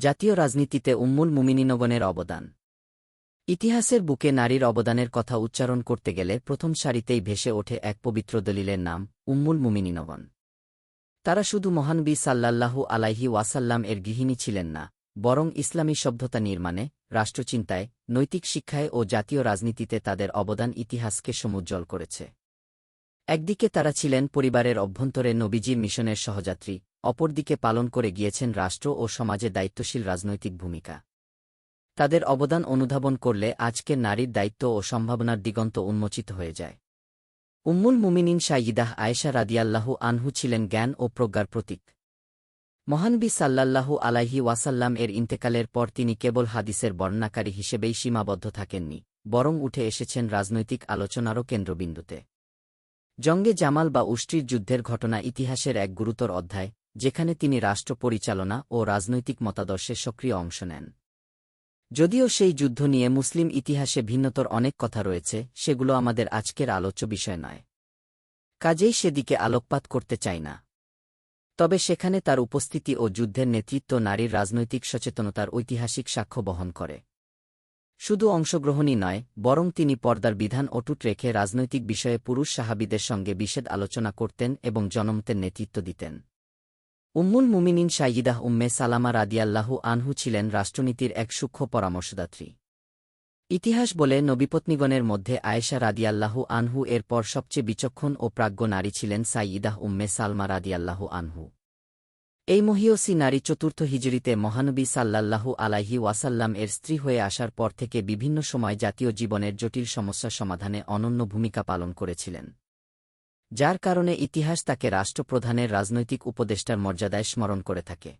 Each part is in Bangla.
জাতীয় রাজনীতিতে উম্মুল মুমিনিনগণের অবদান। ইতিহাসের বুকে নারীর অবদানের কথা উচ্চারণ করতে গেলে প্রথম সারিতেই ভেসে ওঠে এক পবিত্র দলিলের নাম, উম্মুল মুমিনিনগণ। তারা শুধু মহানবী সাল্লাল্লাহু আলাইহি ওয়াসাল্লাম এর গৃহিণী ছিলেন না, বরং ইসলামী সভ্যতা নির্মাণে, রাষ্ট্রচিন্তায়, নৈতিক শিক্ষায় ও জাতীয় রাজনীতিতে তাদের অবদান ইতিহাসকে সমুজ্জ্বল করেছে। একদিকে তারা ছিলেন পরিবারের অভ্যন্তরে নবীজির মিশনের সহযাত্রী অপরদিকে পালন করে গিয়েছেন রাষ্ট্র ও সমাজে দায়িত্বশীল রাজনৈতিক ভূমিকা। তাদের অবদান অনুধাবন করলে আজকের নারীর দায়িত্ব ও সম্ভাবনার দিগন্ত উন্মোচিত হয়ে যায়। উম্মুল মুমিনিন সাইয়িদাহ আয়েশা রাদিয়াল্লাহু আনহু ছিলেন জ্ঞান ও প্রজ্ঞার প্রতীক। মহানবী সাল্লাল্লাহু আলাইহি ওয়াসাল্লাম এর ইন্তেকালের পর তিনি কেবল হাদিসের বর্ণাকারী হিসেবেই সীমাবদ্ধ থাকেননি, বরং উঠে এসেছেন রাজনৈতিক আলোচনারও কেন্দ্রবিন্দুতে। জঙ্গে জামাল বা উষ্টির যুদ্ধের ঘটনা ইতিহাসের এক গুরুতর অধ্যায় যেখানে তিনি রাষ্ট্র পরিচালনা ও রাজনৈতিক মতাদর্শে সক্রিয় অংশ নেন। যদিও সেই যুদ্ধ নিয়ে মুসলিম ইতিহাসে ভিন্নতর অনেক কথা রয়েছে, সেগুলো আমাদের আজকের আলোচ্য বিষয় নয়। কাজেই সেদিকে আলোকপাত করতে চাই না। তবে সেখানে তার উপস্থিতি ও যুদ্ধের নেতৃত্ব নারীর রাজনৈতিক সচেতনতার ঐতিহাসিক সাক্ষ্য বহন করে। শুধু অংশগ্রহণই নয়, বরং তিনি পর্দার বিধান অটুট রেখে রাজনৈতিক বিষয়ে পুরুষ সাহাবিদের সঙ্গে বিশেদ আলোচনা করতেন এবং জনমতের নেতৃত্ব দিতেন। উম্মুল মুমিনিন সাইয়িদাহ উম্মে সালামা রাদিয়াল্লাহু আনহু ছিলেন রাষ্ট্রনীতির এক সূক্ষ্ম পরামর্শদাত্রী। ইতিহাস বলে নবীপত্নীগণের মধ্যে আয়েশা রাদিয়াল্লাহু আনহু এর পর সবচেয়ে বিচক্ষণ ও প্রাজ্ঞ নারী ছিলেন সাইয়িদাহ উম্মে সালমা রাদিয়াল্লাহু আনহু। এই মহিয়সী নারী চতুর্থ হিজড়িতে মহানবী সাল্লাল্লাহু আলাইহি ওয়াসাল্লাম এর স্ত্রী হয়ে আসার পর থেকে বিভিন্ন সময় জাতীয় জীবনের জটিল সমস্যা সমাধানে অনন্য ভূমিকা পালন করেছিলেন। যার কারণে ইতিহাস তাকে রাষ্ট্রপ্রধানের রাজনৈতিক উপদেষ্টার মর্যাদায় স্মরণ করে থাকে।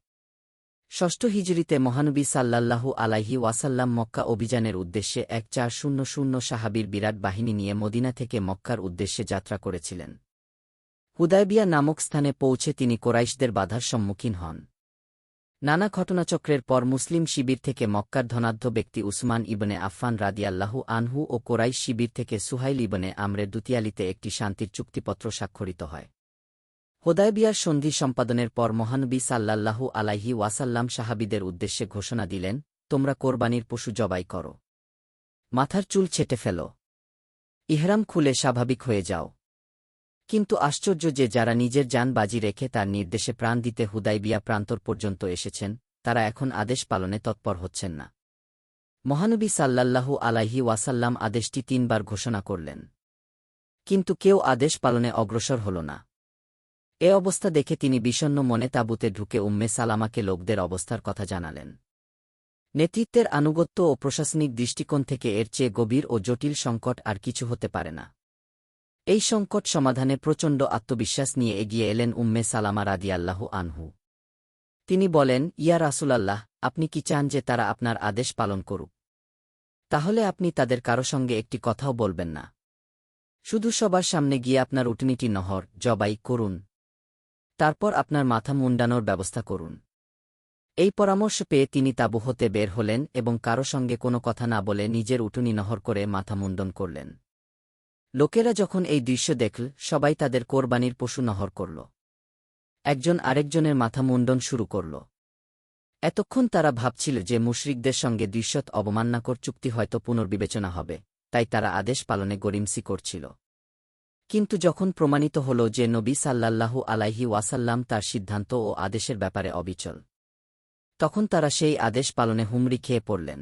ষষ্ঠ হিজড়িতে মহানবী সাল্লাল্লাহু আলাইহি ওয়াসাল্লাম মক্কা অভিযানের উদ্দেশ্যে এক চার শূন্য শূন্য সাহাবির বিরাট বাহিনী নিয়ে মদিনা থেকে মক্কার উদ্দেশ্যে যাত্রা করেছিলেন। হুদায়বিয়া নামক স্থানে পৌঁছে তিনি কোরাইশদের বাধার সম্মুখীন হন। নানা ঘটনাচক্রের পর মুসলিম শিবির থেকে মক্কার ধনাঢ্য ব্যক্তি উসমান ইবনে আফফান রাদিয়াল্লাহু আনহু ও কোরাইশ শিবির থেকে সুহাইল ইবনে আমরের দুতিয়ালিতে একটি শান্তির চুক্তিপত্র স্বাক্ষরিত হয়। হোদায়বিয়ার সন্ধি সম্পাদনের পর মহানবী সাল্লাল্লাহু আলাইহি ওয়াসাল্লাম সাহাবিদের উদ্দেশ্যে ঘোষণা দিলেন, তোমরা কোরবানির পশু জবাই করো। মাথার চুল ছেটে ফেল। ইহরাম খুলে স্বাভাবিক হয়ে যাও। কিন্তু আশ্চর্য যে যারা নিজের যান বাজি রেখে তার নির্দেশে প্রাণ দিতে হুদাইবিয়া প্রান্তর পর্যন্ত এসেছেন, তারা এখন আদেশ পালনে তৎপর হচ্ছেন না। মহানবী সাল্লাল্লাহু আলাইহি ওয়াসাল্লাম আদেশটি তিনবার ঘোষণা করলেন। কিন্তু কেউ আদেশ পালনে অগ্রসর হল না। এ অবস্থা দেখে তিনি বিষণ্ন মনে তাঁবুতে ঢুকে উম্মে সালামাকে লোকদের অবস্থার কথা জানালেন। নেতৃত্বের আনুগত্য ও প্রশাসনিক দৃষ্টিকোণ থেকে এর চেয়ে গভীর ও জটিল সংকট আর কিছু হতে পারে না। এই সংকট সমাধানে প্রচণ্ড আত্মবিশ্বাস নিয়ে এগিয়ে এলেন উম্মে সালামা রাদিয়াল্লাহু আনহু। তিনি বলেন, ইয়া রাসুলাল্লাহ, আপনি কি চান যে তারা আপনার আদেশ পালন করুক? তাহলে আপনি তাদের কারও সঙ্গে একটি কথাও বলবেন না। শুধু সবার সামনে গিয়ে আপনার উটনিটি নহর, জবাই করুন। তারপর আপনার মাথা মুন্ডানোর ব্যবস্থা করুন। এই পরামর্শ পেয়ে তিনি তাবু হতে বের হলেন এবং কারও সঙ্গে কোনো কথা না বলে নিজের উটুনি নহর করে মাথা মুন্ডন করলেন। লোকেরা যখন এই দৃশ্য দেখল, সবাই তাদের কোরবানির পশু নহর করল। একজন আরেকজনের মাথা মুন্ডন শুরু করল। এতক্ষণ তারা ভাবছিল যে মুশরিকদের সঙ্গে দৃশ্যত অবমাননাকর চুক্তি হয়তো পুনর্বিবেচনা হবে, তাই তারা আদেশ পালনে গরিমসি করছিল। কিন্তু যখন প্রমাণিত হল যে নবী সাল্লাল্লাহু আলাইহি ওয়াসাল্লাম তার সিদ্ধান্ত ও আদেশের ব্যাপারে অবিচল, তখন তারা সেই আদেশ পালনে হুমড়ি খেয়ে পড়লেন।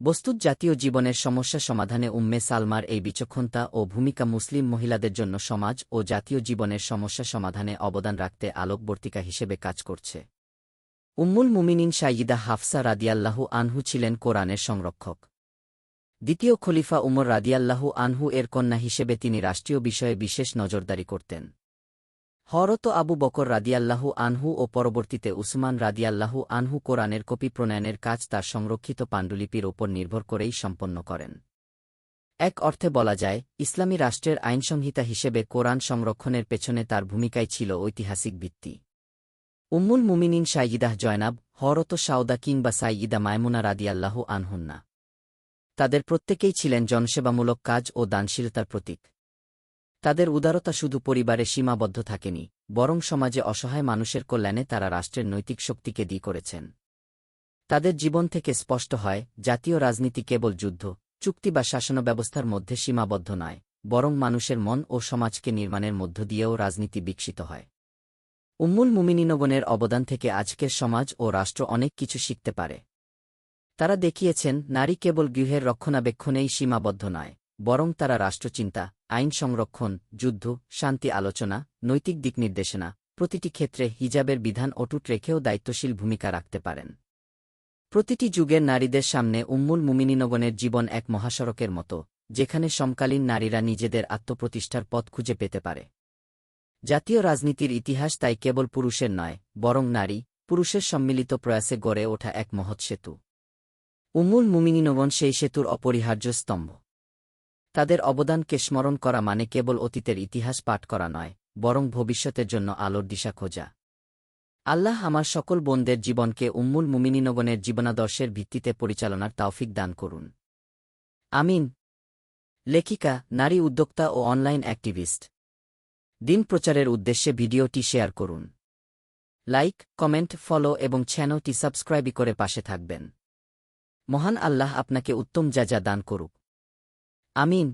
বস্তুত জাতীয় জীবনের সমস্যা সমাধানে উম্মে সালমার এই বিচক্ষণতা ও ভূমিকা মুসলিম মহিলাদের জন্য সমাজ ও জাতীয় জীবনের সমস্যা সমাধানে অবদান রাখতে আলোকবর্তিকা হিসেবে কাজ করছে। উম্মুল মুমিনিন সাইয়িদা হাফসা রাদিয়াল্লাহু আনহু ছিলেন কোরআনের সংরক্ষক। দ্বিতীয় খলিফা উমর রাদিয়াল্লাহু আনহু এর কন্যা হিসেবে তিনি রাষ্ট্রীয় বিষয়ে বিশেষ নজরদারি করতেন। হরত আবু বকর রাদিয়াল্লাহু আনহু ও পরবর্তীতে উসমান রাদিয়াল্লাহু আনহু কোরআনের কপি প্রণয়নের কাজ তার সংরক্ষিত পাণ্ডুলিপির ওপর নির্ভর করেই সম্পন্ন করেন। এক অর্থে বলা যায়, ইসলামী রাষ্ট্রের আইনসংহিতা হিসেবে কোরআন সংরক্ষণের পেছনে তার ভূমিকায় ছিল ঐতিহাসিক ভিত্তি। উম্মুল মুমিনিন সাইয়িদাহ জয়নাব হরত সাউদা কিংবা সাইয়িদা মায়মুনা রাদিয়াল্লাহু আনহুন্না। তাদের প্রত্যেকেই ছিলেন জনসেবামূলক কাজ ও দানশীলতার প্রতীক। তাদের উদারতা শুধু পরিবারে সীমাবদ্ধ থাকেনি, বরং সমাজে অসহায় মানুষের কল্যাণে তারা রাষ্ট্রের নৈতিক শক্তিকে দি করেছেন। তাদের জীবন থেকে স্পষ্ট হয়, জাতীয় রাজনীতি কেবল যুদ্ধ, চুক্তি বা শাসন ব্যবস্থার মধ্যে সীমাবদ্ধ নয়, বরং মানুষের মন ও সমাজকে নির্মাণের মধ্য দিয়েও রাজনীতি বিকশিত হয়। উম্মুল মুমিনিনগণের অবদান থেকে আজকের সমাজ ও রাষ্ট্র অনেক কিছু শিখতে পারে। তারা দেখিয়েছেন, নারী কেবল গৃহের রক্ষণাবেক্ষণেই সীমাবদ্ধ নয়, বরং তারা রাষ্ট্রচিন্তা আইন সংরক্ষণ, যুদ্ধ, শান্তি আলোচনা, নৈতিক দিক নির্দেশনা, প্রতিটি ক্ষেত্রে হিজাবের বিধান অটুট রেখেও দায়িত্বশীল ভূমিকা রাখতে পারেন। প্রতিটি যুগের নারীদের সামনে উম্মুল মুমিনিনগণের জীবন এক মহাসড়কের মতো, যেখানে সমকালীন নারীরা নিজেদের আত্মপ্রতিষ্ঠার পথ খুঁজে পেতে পারে। জাতীয় রাজনীতির ইতিহাস তাই কেবল পুরুষের নয়, বরং নারী, পুরুষের সম্মিলিত প্রয়াসে গড়ে ওঠা এক মহৎ সেতু। উম্মুল মুমিনিনগণ সেই সেতুর অপরিহার্য স্তম্ভ। তাদের অবদানকে স্মরণ করা মানে কেবল অতীতের ইতিহাস পাঠ করা নয়, বরং ভবিষ্যতের জন্য আলোর দিশা খোঁজা। আল্লাহ আমার সকল বোনদের জীবনকে উম্মুল মুমিনিনগণের জীবনাদর্শের ভিত্তিতে পরিচালনার তাওফিক দান করুন। আমিন। লেখিকা, নারী উদ্যোক্তা ও অনলাইন অ্যাক্টিভিস্ট। দিন প্রচারের উদ্দেশ্যে ভিডিওটি শেয়ার করুন। লাইক, কমেন্ট, ফলো এবং চ্যানেলটি সাবস্ক্রাইব করে পাশে থাকবেন। মহান আল্লাহ আপনাকে উত্তম যা যা দান করুক। আমিন